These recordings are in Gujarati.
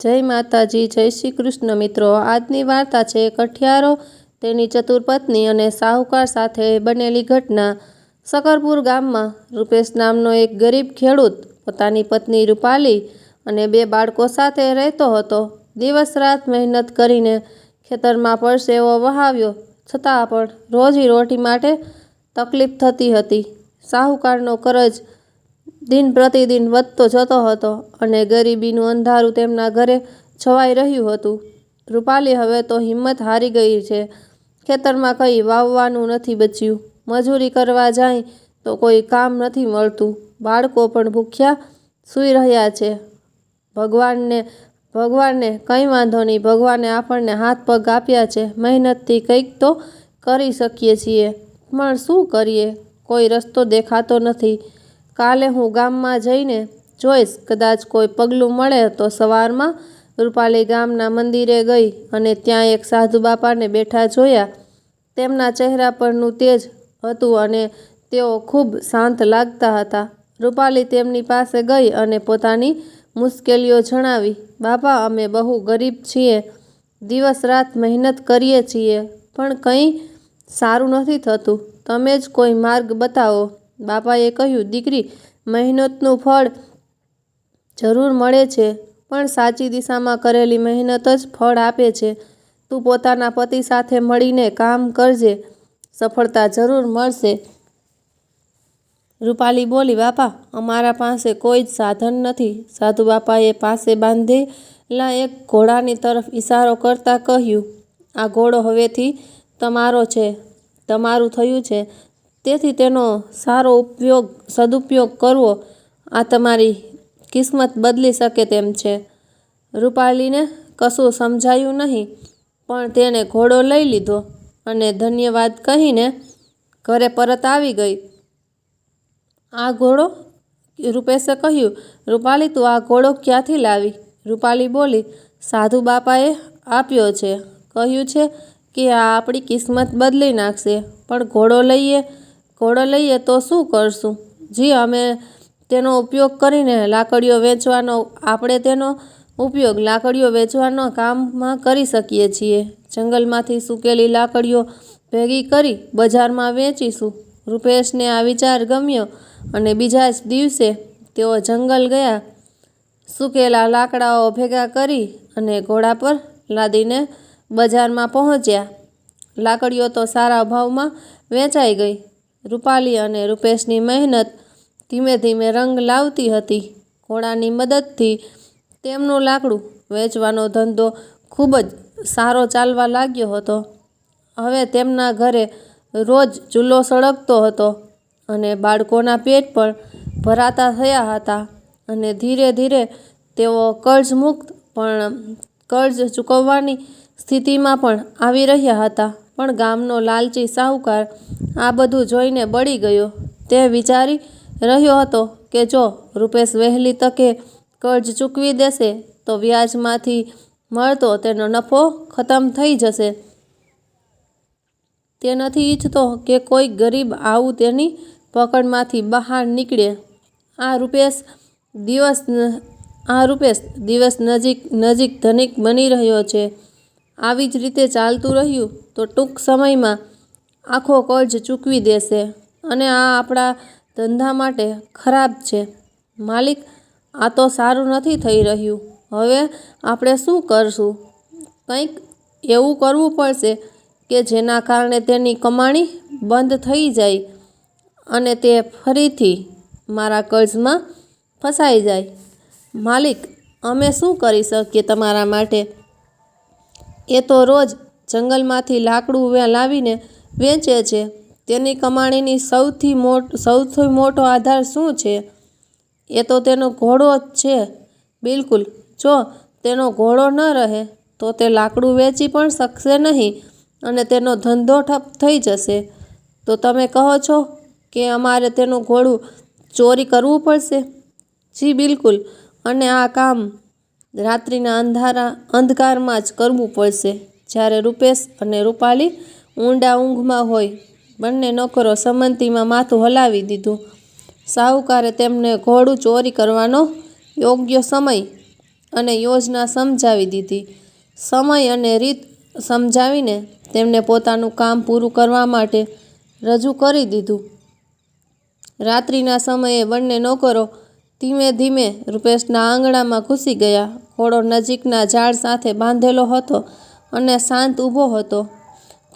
જય માતાજી, જય શ્રી કૃષ્ણ મિત્રો. આજની વાર્તા છે કઠિયારો, તેની ચતુર પત્ની અને સાહુકાર સાથે બનેલી ઘટના. સકરપુર ગામમાં રૂપેશ નામનો એક ગરીબ ખેડૂત પોતાની પત્ની રૂપાલી અને બે બાળકો સાથે રહેતો હતો. દિવસ રાત મહેનત કરીને ખેતરમાં પરસેવો વહાવ્યો. છતાં પણ રોજી રોટી માટે તકલીફ થતી હતી. સાહુકારનો કરજ દિન પ્રતિદિન વધતો જતો હતો અને ગરીબીનું અંધારું તેમના ઘરે છવાઈ રહ્યું હતું. રૂપાલી હવે તો હિંમત હારી ગઈ છે. ખેતરમાં કંઈ વાવવાનું નથી બચ્યું. મજૂરી કરવા જાય તો કોઈ કામ નથી મળતું. બાળકો પણ ભૂખ્યા સૂઈ રહ્યા છે. ભગવાનને ભગવાનને કંઈ વાંધો નહીં. ભગવાને આપણને હાથ પગ આપ્યા છે. મહેનતથી કંઈક તો કરી શકીએ છીએ. પણ શું કરીએ? કોઈ રસ્તો દેખાતો નથી. કાલે હું ગામમાં જઈને જોઈશ, કદાચ કોઈ પગલું મળે તો સવારમાં રૂપાલી ગામના મંદિરે ગઈ અને ત્યાં એક સાધુ બાપાને બેઠા જોયા. તેમના ચહેરા પરનું તેજ હતું અને તેઓ ખૂબ શાંત લાગતા હતા. રૂપાલી તેમની પાસે ગઈ અને પોતાની મુશ્કેલીઓ જણાવી, બાપા, અમે બહુ ગરીબ છીએ. દિવસ રાત મહેનત કરીએ છીએ, પણ કંઈ સારું નથી થતું. તમે જ કોઈ માર્ગ બતાવો. બાપાએ કહ્યું, દીકરી, મહેનતનું ફળ જરૂર મળે છે, પણ સાચી દિશામાં કરેલી મહેનત જ ફળ આપે છે. તું પોતાના પતિ સાથે મળીને કામ કરજે, સફળતા જરૂર મળશે. રૂપાલી બોલી, બાપા, અમારા પાસે કોઈ જ સાધન નથી. સાધુ બાપાએ પાસે બાંધેલા એક ઘોડાની તરફ ઇશારો કરતાં કહ્યું, આ ઘોડો હવેથી તમારો છે, તમારું થયું છે. તેથી તેનો સારો ઉપયોગ, સદુપયોગ કરવો આ તમારી કિસ્મત બદલી શકે તેમ છે. રૂપાલીને કશું સમજાયું નહીં, પણ તેણે ઘોડો લઈ લીધો અને ધન્યવાદ કહીને ઘરે પરત આવી ગઈ. આ ઘોડો? રૂપેશે કહ્યું, રૂપાલી, તું આ ઘોડો ક્યાંથી લાવી? રૂપાલી બોલી, સાધુ બાપાએ આપ્યો છે. કહ્યું છે કે આ આપણી કિસ્મત બદલી નાખશે, પણ ઘોડો લઈએ ઘોડો લઈએ તો શું કરશું? જી, અમે તેનો ઉપયોગ કરીને લાકડીઓ વેચવાનો, આપણે તેનો ઉપયોગ લાકડીઓ વેચવાના કામમાં કરી શકીએ છીએ. જંગલમાંથી સૂકેલી લાકડીઓ ભેગી કરી બજારમાં વેચીશું. રૂપેશને આ વિચાર ગમ્યો અને બીજા જ દિવસે તેઓ જંગલ ગયા. સૂકેલા લાકડાઓ ભેગા કરી અને ઘોડા પર લાદીને બજારમાં પહોંચ્યા. લાકડીઓ તો સારા ભાવમાં વેચાઈ ગઈ. રૂપાલી અને રૂપેશની મહેનત ધીમે ધીમે રંગ લાવતી હતી. ઘોડાની મદદથી તેમનું લાકડું વેચવાનો ધંધો ખૂબ જ સારો ચાલવા લાગ્યો હતો. હવે તેમના ઘરે રોજ ચૂલો સળગતો હતો અને બાળકોના પેટ પણ ભરાતા થયા હતા અને ધીરે ધીરે તેઓ કર્જ મુક્ત પણ કર્જ ચૂકવવાની સ્થિતિમાં પણ આવી રહ્યા હતા. પણ ગામનો લાલચી સાહુકાર આ બધું જોઈને બળી ગયો. તે વિચારી રહ્યો હતો કે જો રૂપેશ વહેલી તકે કર્જ ચૂકવી દેશે, તો વ્યાજમાંથી મળતો તેનો નફો ખતમ થઈ જશે. તે નથી ઈચ્છતો કે કોઈ ગરીબ આવું તેની પકડમાંથી બહાર નીકળે. આ રૂપેશ દિવસ આ રૂપેશ દિવસ નજીક નજીક ધનિક બની રહ્યો છે. આવી જ રીતે ચાલતું રહ્યું તો ટૂંક સમયમાં આખો કર્જ ચૂકવી દેશે અને આ આપણા ધંધા માટે ખરાબ છે. માલિક, આ તો સારું નથી થઈ રહ્યું. હવે આપણે શું કરશું? કંઈક એવું કરવું પડશે કે જેના કારણે તેની કમાણી બંધ થઈ જાય અને તે ફરીથી મારા કર્જમાં ફસાઈ જાય. માલિક, અમે શું કરી શકીએ તમારા માટે? એ તો રોજ જંગલમાંથી લાકડું લાવીને વેચે છે. તેની કમાણીની સૌથી મોટ, સૌથી મોટો આધાર શું છે? એ તો તેનો ઘોડો જ છે. બિલકુલ, જો તેનો ઘોડો ન રહે, તો તે લાકડું વેચી પણ શકશે નહીં અને તેનો ધંધો ઠપ થઈ જશે. તો તમે કહો છો કે અમારે તેનું ઘોડું ચોરી કરવું પડશે? જી, બિલકુલ. અને આ કામ રાત્રિના અંધારા અંધકારમાં જ કરવું પડશે. જ્યારે રૂપેશ અને રૂપાલી ઊંડા ઊંઘમાં હોય, બંને નોકરો સમંતીમાં માથું હલાવી દીધું. સાહુકારે તેમને ઘોડું ચોરી કરવાનો યોગ્ય સમય અને યોજના સમજાવી દીધી. સમય અને રીત સમજાવીને તેમને પોતાનું કામ પૂરું કરવા માટે રજૂ કરી દીધું. રાત્રિના સમયે બંને નોકરો ધીમે ધીમે રૂપેશના આંગણામાં ઘૂસી ગયા. ઘોડો નજીકના ઝાડ સાથે બાંધેલો હતો અને શાંત ઊભો હતો.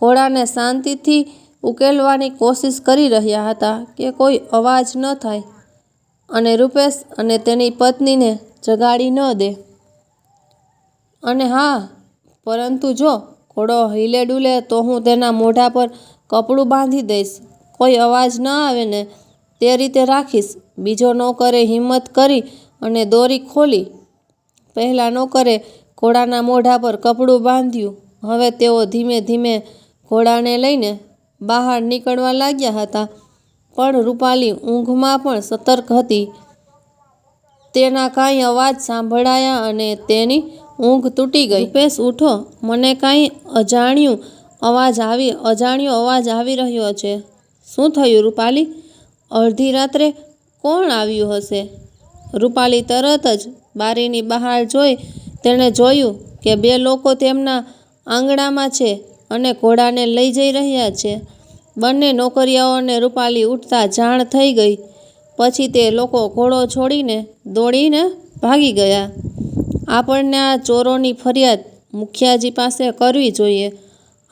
ઘોડાને શાંતિથી ઉકેલવાની કોશિશ કરી રહ્યા હતા કે કોઈ અવાજ ન થાય અને રૂપેશ અને તેની પત્નીને જગાડી ન દે. અને હા, પરંતુ જો ઘોડો हिले ડુલે તો હું તેના મોઢા પર કપડું બાંધી દઈશ. કોઈ અવાજ ન આવે ને તે રીતે રાખીશ. બીજો નોકરે હિંમત કરી અને દોરી ખોલી. પહેલા નોકરે ઘોડાના મોઢા પર કપડું બાંધ્યું. હવે તેઓ ધીમે ધીમે ઘોડાને લઈને બહાર નીકળવા લાગ્યા હતા. પણ રૂપાલી ઊંઘમાં પણ સતર્ક હતી. તેના કાંઈ અવાજ સાંભળાયા અને તેની ઊંઘ તૂટી ગઈ. પેશ ઉઠો. મને કાંઈ અજાણ્યું અવાજ આવી, અજાણ્યો અવાજ આવી રહ્યો છે. શું થયું, રૂપાલી? અડધી રાત્રે કોણ આવ્યું હશે? રૂપાલી તરત જ બારીની બહાર જોઈ તેણે જોયું કે બે લોકો તેમના આંગણામાં છે અને ઘોડાને લઈ જઈ રહ્યા છે. બંને નોકરિયાઓને રૂપાલી ઉઠતા જાણ થઈ ગઈ. પછી તે લોકો ઘોડો છોડીને દોડીને ભાગી ગયા. આપણને આ ચોરોની ફરિયાદ મુખિયાજી પાસે કરવી જોઈએ.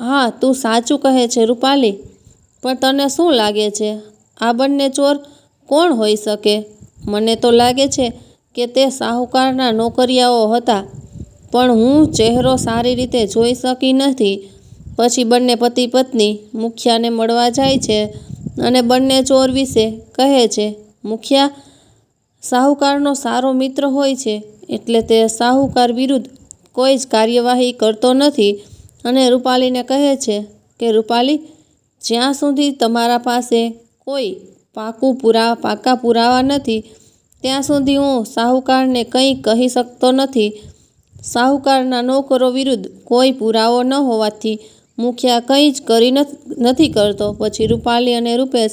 હા, તું સાચું કહે છે રૂપાલી, પણ તને શું લાગે છે? આ બંને ચોર કોણ હોઈ શકે? મને તો લાગે છે કે તે સાહુકારના નોકરિયાઓ હતા, પણ હું ચહેરો સારી રીતે જોઈ શકી નથી. પછી બંને પતિ પત્ની મુખિયાને મળવા જાય છે અને બંને ચોર વિશે કહે છે, મુખિયા, સાહુકારનો સારો મિત્ર હોય છે, એટલે તે સાહુકાર વિરુદ્ધ કોઈ જ કાર્યવાહી કરતો નથી. અને રૂપાલીને કહે છે કે, રૂપાલી, જ્યાં સુધી તમારા પાસે કોઈ પાકું પુરા, પાકા પુરાવા નથી. ત્યાં સુધી હું સાહુકારને કંઈ કહી શકતો નથી. સાહુકારના નોકરો વિરુદ્ધ કોઈ પુરાવો ન હોવાથી મુખિયા કંઈ જ કરી નથી કરતો. પછી રૂપાલી અને રૂપેશ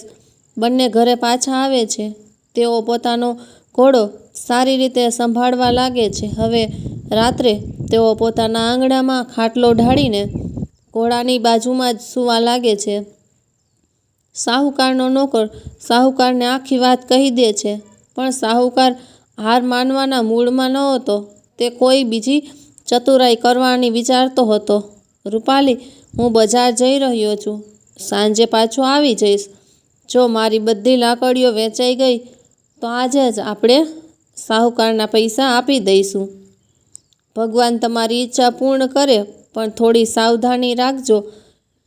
બંને ઘરે પાછા આવે છે. તેઓ પોતાનો ઘોડો સારી રીતે સંભાળવા લાગે છે. હવે રાત્રે તેઓ પોતાના આંગણામાં ખાટલો ઢાળીને ઘોડાની બાજુમાં જ સૂવા લાગે છે. સાહુકારનો નોકર સાહુકારને આખી વાત કહી દે છે. પણ સાહુકાર હાર માનવાના મૂળમાં ન હતો. તે કોઈ બીજી ચતુરાઈ કરવાની વિચારતો હતો. રૂપાલી, હું બજાર જઈ રહ્યો છું. સાંજે પાછો આવી જઈશ. જો મારી બધી લાકડીઓ વેચાઈ ગઈ, તો આજે જ આપણે સાહુકારના પૈસા આપી દઈશું. ભગવાન તમારી ઈચ્છા પૂર્ણ કરે, પણ થોડી સાવધાની રાખજો.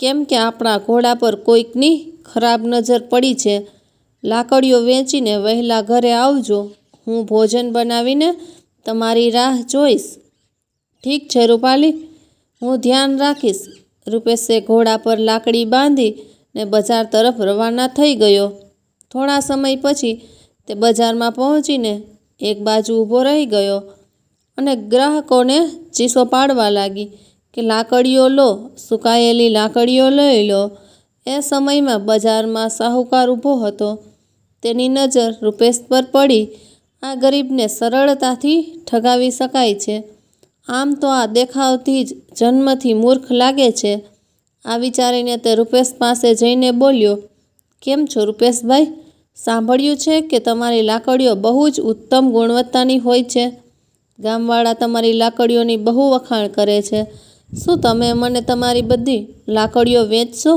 કેમ કે આપણા ઘોડા પર કોઈકની ખરાબ નજર પડી છે. લાકડીઓ વેચીને વહેલા ઘરે આવજો. હું ભોજન બનાવીને તમારી રાહ જોઈશ. ઠીક છે રૂપાલી? હું ધ્યાન રાખીશ. રૂપેશે ઘોડા પર લાકડી બાંધી ને બજાર તરફ રવાના થઈ ગયો. થોડા સમય પછી તે બજારમાં પહોંચીને એક બાજુ ઊભો રહી ગયો અને ગ્રાહકોને ચીસો પાડવા લાગી. કે લાકડીઓ લો, સુકાયેલી લાકડીઓ લઈ લો. એ સમયમાં બજારમાં સાહુકાર ઊભો હતો. તેની નજર રૂપેશ પર પડી. આ ગરીબને સરળતાથી ઠગાવી શકાય છે. આમ તો આ દેખાવથી જ જન્મથી મૂર્ખ લાગે છે. આ વિચારીને તે રૂપેશ પાસે જઈને બોલ્યો, કેમ છો રૂપેશભાઈ? સાંભળ્યું છે કે તમારી લાકડીઓ બહુ જ ઉત્તમ ગુણવત્તાની હોય છે. ગામવાળા તમારી લાકડીઓની બહુ વખાણ કરે છે. શું તમે મને તમારી બધી લાકડીઓ વેચશો?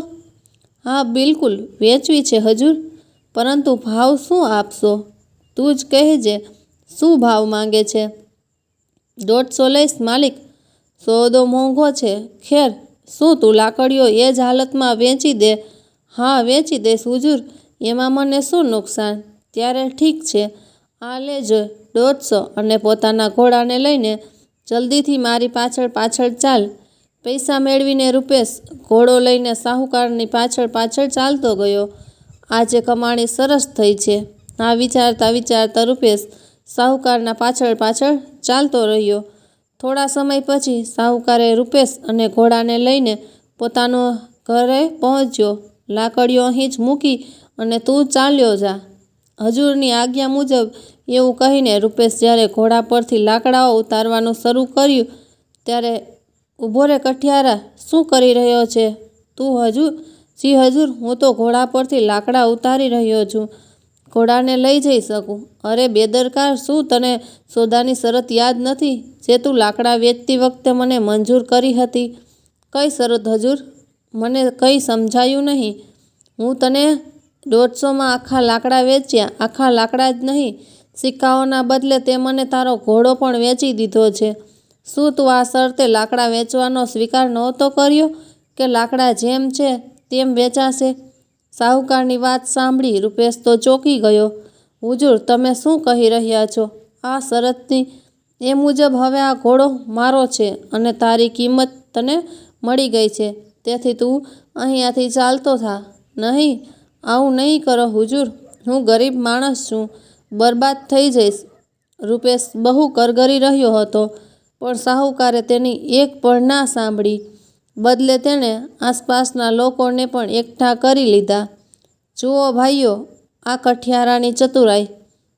હા, બિલકુલ, વેચવી છે હજુર, પરંતુ ભાવ શું આપશો? તું જ કહેજે શું ભાવ માંગે છે? દોઢસો લઈશ, માલિક. સોદો મોંઘો છે. ખેર, શું તું લાકડીઓ એ જ હાલતમાં વેચી દે? હા, વેચી દઈશ, હુજુર. એમાં મને શું નુકસાન? ત્યારે ઠીક છે. આ લેજો દોઢસો અને પોતાના ઘોડાને લઈને જલ્દીથી મારી પાછળ પાછળ ચાલ. પૈસા મેળવીને રૂપેશ ઘોડો લઈને સાહુકારની પાછળ પાછળ ચાલતો ગયો. આજે કમાણી સરસ થઈ છે. આ વિચારતા વિચારતા રૂપેશ સાહુકારના પાછળ પાછળ ચાલતો રહ્યો. થોડા સમય પછી સાહુકારે રૂપેશ અને ઘોડાને લઈને પોતાનો ઘરે પહોંચ્યો. લાકડીઓ અહીં જ મૂકી અને તું ચાલ્યો જા. હજુરની આજ્ઞા મુજબ એવું કહીને રૂપેશ જ્યારે ઘોડા પરથી લાકડાઓ ઉતારવાનું શરૂ કર્યું, ત્યારે ઊભો રે કઠિયારા, શું કરી રહ્યો છે? તું હજુ, જી હજુર, હું તો ઘોડા પરથી લાકડા ઉતારી રહ્યો છું. ઘોડાને લઈ જઈ શકું. અરે બેદરકાર, શું તને સોદાની શરત યાદ નથી? જે તું લાકડા વેચતી વખતે મને મંજૂર કરી હતી. કઈ શરત હજુર? મને કંઈ સમજાયું નહીં. હું તને દોઢસોમાં આખા લાકડા વેચ્યા, આખા લાકડા જ નહીં. સિક્કાઓના બદલે તે મને તારો ઘોડો પણ વેચી દીધો છે. શું તું આ શરતે લાકડા વેચવાનો સ્વીકાર નહોતો કર્યો કે લાકડા જેમ છે તેમ વેચાશે. સાહુકારની વાત સાંભળી રૂપેશ તો ચોંકી ગયો. હુજુર, તમે શું કહી રહ્યા છો? આ શરતની એ મુજબ હવે આ ઘોડો મારો છે અને તારી કિંમત તને મળી ગઈ છે. તેથી તું અહીંયાથી ચાલતો થા. નહીં, આવું નહીં કરો હુજુર. હું ગરીબ માણસ છું. બરબાદ થઈ જઈશ. રૂપેશ બહુ કરગરી રહ્યો હતો. પણ સાહુકારે તેની એક પણ ના સાંભળી. બદલે તેણે આસપાસના લોકોને પણ એકઠા કરી લીધા. જુઓ ભાઈઓ, આ કઠિયારાની ચતુરાઈ.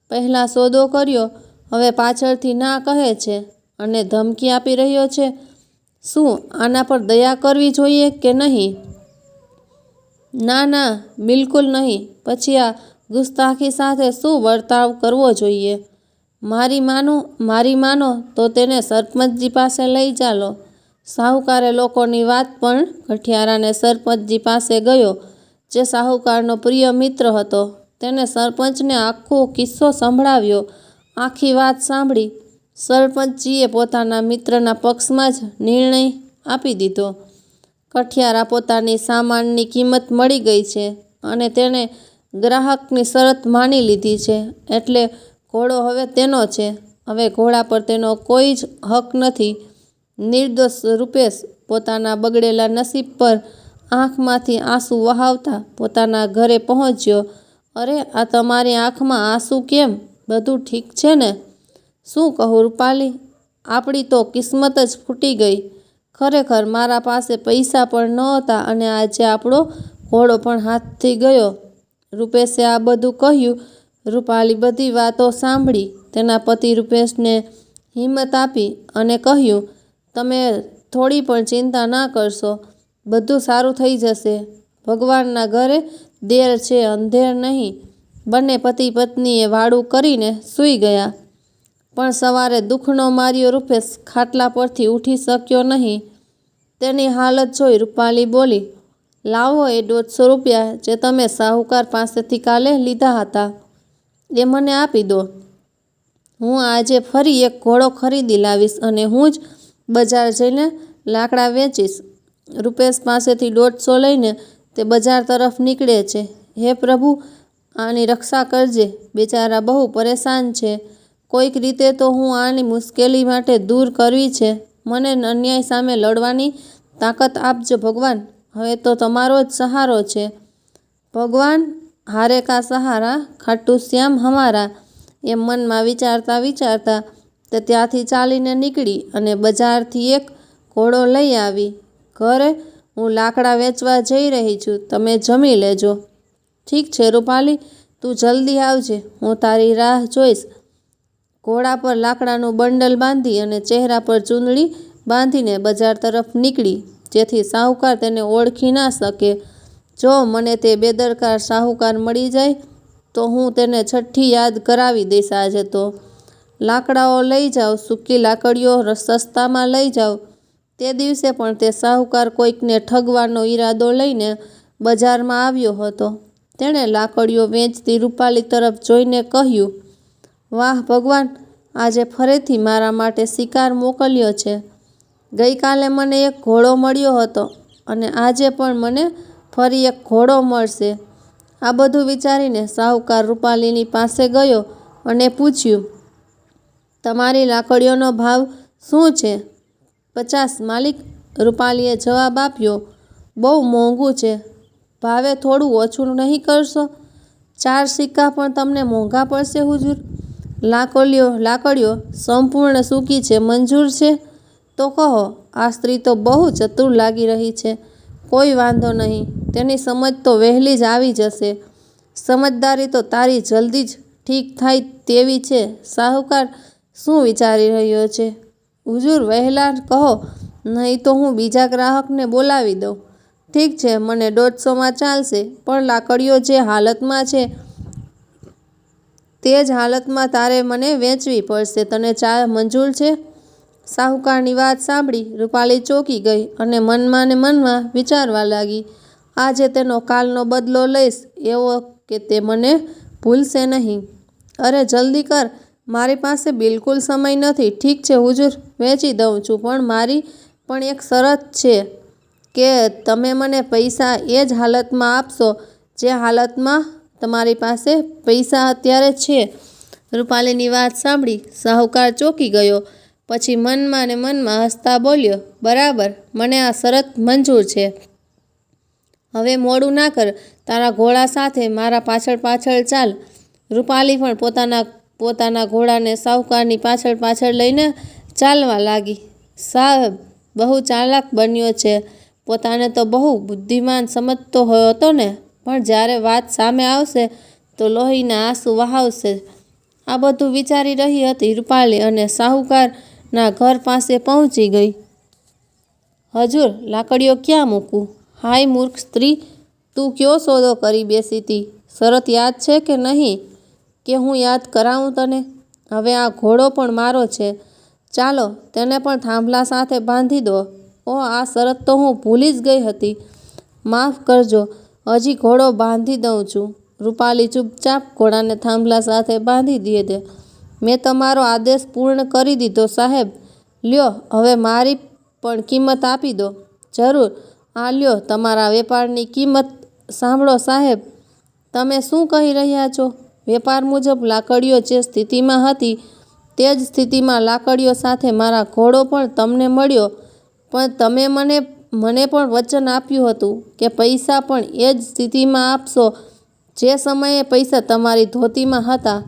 પહેલાં સોદો કર્યો, હવે પાછળથી ના કહે છે અને ધમકી આપી રહ્યો છે. શું આના પર દયા કરવી જોઈએ કે નહીં? ના ના, બિલકુલ નહીં. પછી આ ગુસ્તાખી સાથે શું વર્તાવ કરવો જોઈએ? મારી માનો મારી માનો તો તેને સરપંચજી પાસે લઈ ચાલો. સાહુકારે લોકોની વાત પણ કઠિયારાને સરપંચજી પાસે ગયો, જે સાહુકારનો પ્રિય મિત્ર હતો. તેને સરપંચને આખો કિસ્સો સંભળાવ્યો. આખી વાત સાંભળી, સરપંચજીએ પોતાના મિત્રના પક્ષમાં જ નિર્ણય આપી દીધો. કઠિયારા પોતાની સામાનની કિંમત મળી ગઈ છે અને તેણે ગ્રાહકની શરત માની લીધી છે, એટલે ઘોડો હવે તેનો છે. હવે ઘોડા પર તેનો કોઈ જ હક નથી. નિર્દોષ રૂપેશ પોતાના બગડેલા નસીબ પર આંખમાંથી આંસુ વહાવતા પોતાના ઘરે પહોંચ્યો. અરે, આ તમારી આંખમાં આંસુ કેમ? બધું ઠીક છે ને? શું કહું રૂપાલી? આપણી તો કિસ્મત જ ફૂટી ગઈ. ખરેખર મારા પાસે પૈસા પણ નહોતા અને આજે આપણો ઘોડો પણ હાથથી ગયો. રૂપેશે આ બધું કહ્યું. રૂપાલી બધી વાતો સાંભળી, તેના પતિ રૂપેશને હિંમત આપી અને કહ્યું, તમે થોડી પણ ચિંતા ના કરશો, બધું સારું થઈ જશે. ભગવાનના ઘરે દેર છે, અંધેર નહીં. બંને પતિ પત્નીએ વાડું કરીને સૂઈ ગયા. પણ સવારે દુઃખનો માર્યો રૂપેશ ખાટલા પરથી ઉઠી શક્યો નહીં. તેની હાલત જોઈ રૂપાલી બોલી, લાવો એ દોઢસો રૂપિયા જે તમે સાહુકાર પાસેથી કાલે લીધા હતા. એ મને આપી દો. હું આજે ફરી એક ઘોડો ખરીદી લાવીશ અને હું જ બજાર જઈને લાકડા વેચીશ. રૂપેશ પાસેથી દોઢસો લઈને તે બજાર તરફ નીકળે છે. હે પ્રભુ, આની રક્ષા કરજે. બિચારા બહુ પરેશાન છે. કોઈક રીતે તો હું આની મુશ્કેલી માટે દૂર કરવી છે. મને અન્યાય સામે લડવાની તાકાત આપજો ભગવાન. હવે તો તમારો જ સહારો છે. ભગવાન હારે કા સહારા ખાટુ શ્યામ હમારા એમ મનમાં વિચારતા વિચારતા તે ત્યાંથી ચાલીને નીકળી અને બજારથી એક ઘોડો લઈ આવી ઘરે હું લાકડા વેચવા જઈ રહી છું તમે જમી લેજો ઠીક છે રૂપાલી તું જલ્દી આવજે હું તારી રાહ જોઈશ ઘોડા પર લાકડાનું બંડલ બાંધી અને ચહેરા પર ચૂંદડી બાંધીને બજાર તરફ નીકળી, જેથી સાહુકાર તેને ઓળખી ના શકે। જો મને તે બેદરકાર સાહુકાર મળી જાય, તો હું તેને છઠ્ઠી યાદ કરાવી દઈશ આજે તો. લાકડાઓ લઈ જાઓ, સૂકી લાકડીઓ સસ્તામાં લઈ જાઓ. તે દિવસે પણ તે સાહુકાર કોઈકને ઠગવાનો ઈરાદો લઈને બજારમાં આવ્યો હતો. તેણે લાકડીઓ વેચતી રૂપાલી તરફ જોઈને કહ્યું, વાહ ભગવાન, આજે ફરીથી મારા માટે શિકાર મોકલ્યો છે. ગઈકાલે મને એક ઘોડો મળ્યો હતો અને આજે પણ મને ફરી એક ઘોડો મળશે. આ બધું વિચારીને સાહુકાર રૂપાલીની પાસે ગયો અને પૂછ્યું, તમારી લાકડીઓનો ભાવ શું છે? પચાસ, માલિક, રૂપાલીએ જવાબ આપ્યો, બહુ મોંઘું છે. ભાવે થોડું ઓછું નહીં કરશો. ચાર સિક્કા પણ તમને મોંઘા પડશે, હુજુર. લાકડીઓ લાકડીઓ સંપૂર્ણ સૂકી છે, મંજૂર છે? તો કહો, આ સ્ત્રી તો બહુ ચતુર લાગી રહી છે. કોઈ વાંધો નહીં. તેની સમજ તો વહેલી જ આવી જશે. સમજદારી તો તારી જલ્દી જ ઠીક થાય તેવી છે. શાહુકાર શું વિચારી રહ્યો છે? હુજુર વહેલા કહો, નહીં તો હું બીજા ગ્રાહકને બોલાવી દઉં. ઠીક છે, મને દોઢસોમાં ચાલશે, પણ લાકડીઓ જે હાલતમાં છે, તે જ હાલતમાં તારે મને વેચવી પડશે. તને ચા મંજૂર છે? સાહુકારની વાત સાંભળી રૂપાલી ચોંકી ગઈ અને મનમાં ને મનમાં વિચારવા લાગી. આજે તેનો કાલનો બદલો લઈશ, એવો કે તે મને ભૂલશે નહીં. અરે, જલ્દી કર. મારી પાસે બિલકુલ સમય નથી. ઠીક છે, હુજુર. વેચી દઉં છું, પણ મારી પણ એક શરત છે કે તમે મને પૈસા એ જ હાલતમાં આપશો, જે હાલતમાં તમારી પાસે પૈસા અત્યારે છે. રૂપાલીની વાત સાંભળી શાહુકાર ચોંકી ગયો. પછી મનમાં ને મનમાં હસતા બોલ્યો, બરાબર, મને આ શરત મંજૂર છે. હવે મોડું ના કર. તારા ઘોડા સાથે મારા પાછળ પાછળ ચાલ. રૂપાલી પણ પોતાના પોતાના ઘોડાને સાહુકારની પાછળ પાછળ લઈને ચાલવા લાગી. સાહેબ, બહુ ચાલાક બન્યો છે. પોતાને તો બહુ બુદ્ધિમાન સમજતો હોય હતો ને. પણ જ્યારે વાત સામે આવશે તો લોહીના આંસુ વહાવશે. આ બધું વિચારી રહી હતી રૂપાલી અને સાહુકારના ઘર પાસે પહોંચી ગઈ. હજુર, લાકડીઓ ક્યાં મૂકું? હાય મૂર્ખ સ્ત્રી, તું કયો સોદો કરી બેસી હતી શરત યાદ છે કે નહીં? કે હું યાદ કરાવું તને? હવે આ ઘોડો પણ મારો છે. ચાલો તેને પણ થાંભલા સાથે બાંધી દો. ઓ, આ શરત તો હું ભૂલી જ ગઈ હતી. માફ કરજો, હજી ઘોડો બાંધી દઉં છું. રૂપાલી ચૂપચાપ ઘોડાને થાંભલા સાથે બાંધી દીધે મેં તમારો આદેશ પૂર્ણ કરી દીધો સાહેબ. લ્યો, હવે મારી પણ કિંમત આપી દો. જરૂર. આ લ્યો, તમારા વેપારની કિંમત સાંભળો સાહેબ. તમે શું કહી રહ્યા છો? વેપાર મુજબ લાકડીઓ જે સ્થિતિમાં હતી, તે જ સ્થિતિમાં લાકડીઓ સાથે મારા ઘોડો પણ તમને મળ્યો. પણ તમે મને મને પણ વચન આપ્યું હતું કે પૈસા પણ એ જ સ્થિતિમાં આપશો જે સમયે પૈસા તમારી ધોતીમાં હતા.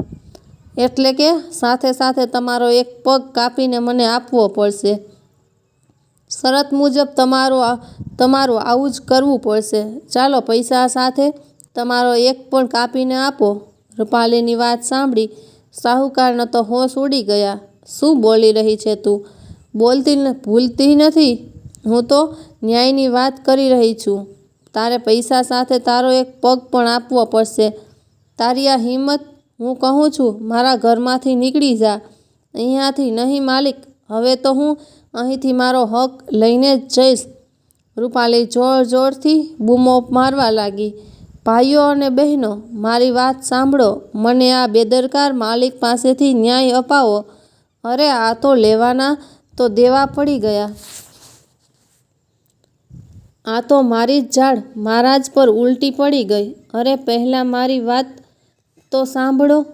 એટલે કે સાથે સાથે તમારો એક પગ કાપીને મને આપવો પડશે. શરત મુજબ તમારો તમારું આવું જ કરવું પડશે. ચાલો પૈસા સાથે તમારો એક પણ કાપીને આપો. રૂપાલીની વાત સાંભળી સાહુકારનો તો હોશ ઉડી ગયા. શું બોલી રહી છે તું? બોલતી ભૂલતી નથી? હું તો ન્યાયની વાત કરી રહી છું. તારે પૈસા સાથે તારો એક પગ પણ આપવો પડશે. તારી આ હિંમત હું કહું છું, મારા ઘરમાંથી નીકળી જા. અહીંયાથી નહીં, માલિક. હવે તો હું અહીંથી મારો હક લઈને જ જઈશ. રૂપાલી જોર જોરથી બૂમો મારવા લાગી. ભાઈઓ અને બહેનો, મારી વાત સાંભળો. મને આ બેદરકાર માલિક પાસેથી ન્યાય અપાવો. અરે, આ તો લેવાના તો દેવા પડી ગયા. આ તો મારી જ ઝાડ મારા જ પર ઉલટી પડી ગઈ. અરે, પહેલાં મારી વાત તો સાંભળો.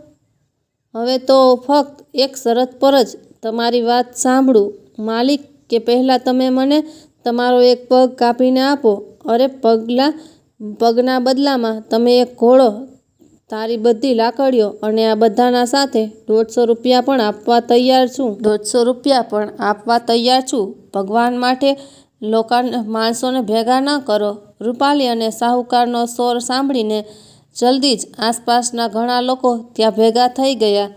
હવે તો ફક્ત એક શરત પર જ તમારી વાત સાંભળું. માલિક કે પહેલાં તમે મને તમારો એક પગ કાપીને આપો. અરે પગલા, પગના બદલામાં તમે એક ઘોડો, તારી બધી લાકડીઓ અને આ બધાના સાથે દોઢસો રૂપિયા પણ આપવા તૈયાર છું. દોઢસો રૂપિયા પણ આપવા તૈયાર છું. ભગવાન માટે લોકોને માણસોને ભેગા ન કરો. રૂપાલી અને સાહુકારનો સ્વર સાંભળીને જલ્દી જ આસપાસના ઘણા લોકો ત્યાં ભેગા થઈ ગયા.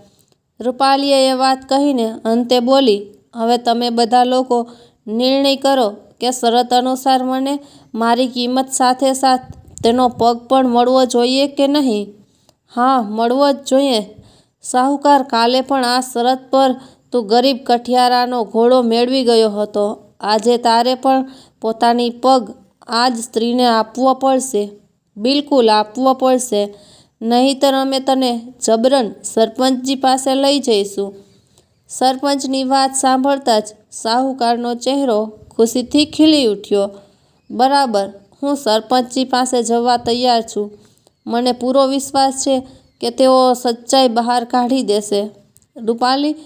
રૂપાલીએ એ વાત કહીને અંતે બોલી હવે તમે બધા લોકો નિર્ણય કરો કે શરત અનુસાર મને મારી કિંમત સાથે સાથ તેનો પગ પણ મળવો જોઈએ કે નહીં? હા, મળવો જ જોઈએ. સાહુકાર કાલે પણ આ શરત પર તું ગરીબ કઠિયારાનો ઘોડો મેળવી ગયો હતો. આજે તારે પણ પોતાની પગ આ જ સ્ત્રીને આપવો પડશે. બિલકુલ આપવો પડશે. નહીંતર અમે તને જબરન સરપંચજી પાસે લઈ જઈશું. સરપંચની વાત સાંભળતા જ સાહુકારનો ચહેરો ખુશીથી ખીલી ઉઠ્યો. બરાબર, હું સરપંચજી પાસે જવા તૈયાર છું. મને પૂરો વિશ્વાસ છે કે તેઓ સચ્ચાઈ બહાર કાઢી દેશે. રૂપાલી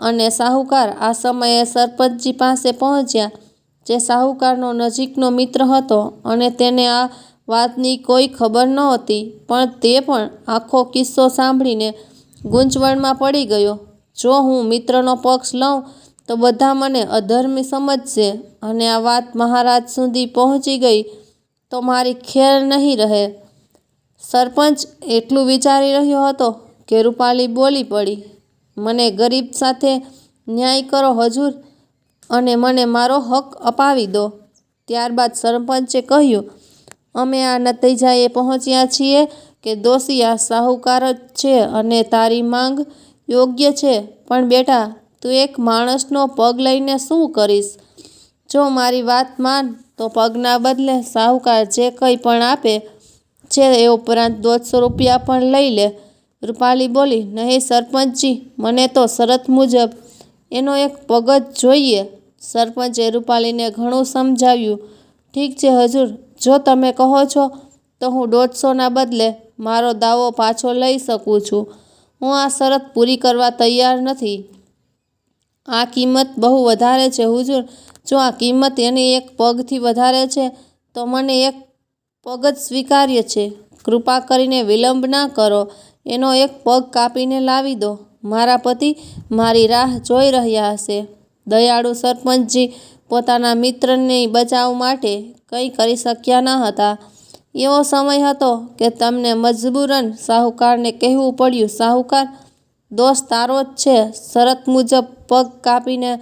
અને સાહુકાર આ સમયે સરપંચજી પાસે પહોંચ્યા, જે સાહુકારનો નજીકનો મિત્ર હતો અને તેને આ વાતની કોઈ ખબર નહોતી, પણ તે પણ આખો કિસ્સો સાંભળીને ગૂંચવણમાં પડી ગયો. જો હું મિત્રનો પક્ષ લઉં, તો બધા મને અધર્મી સમજશે અને આ વાત મહારાજ સુધી પહોંચી ગઈ, તો મારી ખેર નહીં રહે. સરપંચ એટલું વિચારી રહ્યો હતો કે રૂપાલી બોલી પડી, મને ગરીબ સાથે ન્યાય કરો હજૂર અને મને મારો હક અપાવી દો. ત્યારબાદ સરપંચે કહ્યું, અમે આ નતીજાએ પહોંચ્યા છીએ કે દોષી આ સાહુકાર જ છે અને તારી માંગ યોગ્ય છે. પણ બેટા, તું એક માણસનો પગ લઈને શું કરીશ? જો મારી વાત માન, તો પગના બદલે સાહુકાર જે કંઈ પણ આપે છે એ ઉપરાંત દોઢસો રૂપિયા પણ લઈ લે. રૂપાલી બોલી, નહીં સરપંચજી, મને તો શરત મુજબ એનો એક પગ જ જોઈએ. સરપંચે રૂપાલીને ઘણું સમજાવ્યું. ઠીક છે હજુર, જો તમે કહો છો, તો હું દોઢસોના બદલે મારો દાવો પાછો લઈ શકું છું. હું આ શરત પૂરી કરવા તૈયાર નથી. આ કિંમત બહુ વધારે છે, હુજુર. જો આ કિંમત એની એક પગથી વધારે છે, તો મને એક પગ જ સ્વીકાર્ય છે. કૃપા કરીને વિલંબ ના કરો. એનો એક પગ કાપીને લાવી દો. મારા પતિ મારી રાહ જોઈ રહ્યા હશે. દયાળુ સરપંચજી પોતાના મિત્રની બચાવ માટે કંઈ કરી શક્યા ન હતા. એવો સમય હતો કે તમને મજબૂરન સાહુકારને કહેવું પડ્યું, સાહુકાર, દોષ તારો જ છે. શરત મુજબ પગ કાપીને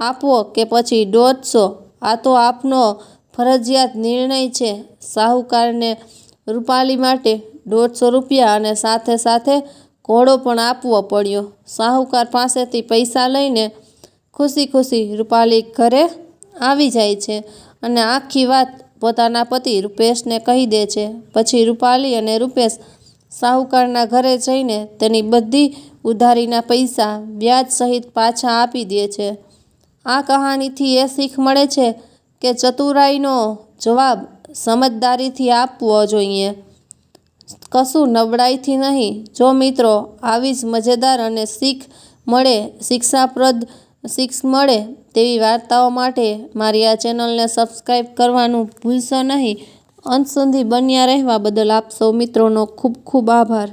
આપવો કે પછી દોઢસો આ તો આપનો ફરજિયાત નિર્ણય છે. સાહુકારને રૂપાલી માટે દોઢસો રૂપિયા અને સાથે સાથે ઘોડો પણ આપવો પડ્યો. સાહુકાર પાસેથી પૈસા લઈને ખુશી ખુશી રૂપાલી ઘરે આવી જાય છે. અને આખી વાત પોતાના પતિ રૂપેશને કહી દે છે. પછી રૂપાલી અને રૂપેશ સાહુકારના ઘરે જઈને તેની બધી ઉધારીના પૈસા વ્યાજ સહિત પાછા આપી દે છે. આ કહાનીથી એ શીખ મળે છે કે ચતુરાઈનો જવાબ સમજદારીથી આપવો જોઈએ. કશું નબળાઈથી નહીં. જો મિત્રો, આવી જ મજેદાર અને શીખ મળે, શિક્ષાપ્રદ શીખ મળે તેવી વાર્તાઓ માટે મારી આ ચેનલને સબસ્ક્રાઈબ કરવાનું ભૂલશો નહીં. અંત સુધી બન્યા રહેવા બદલ આપ સૌ મિત્રોનો ખૂબ ખૂબ આભાર.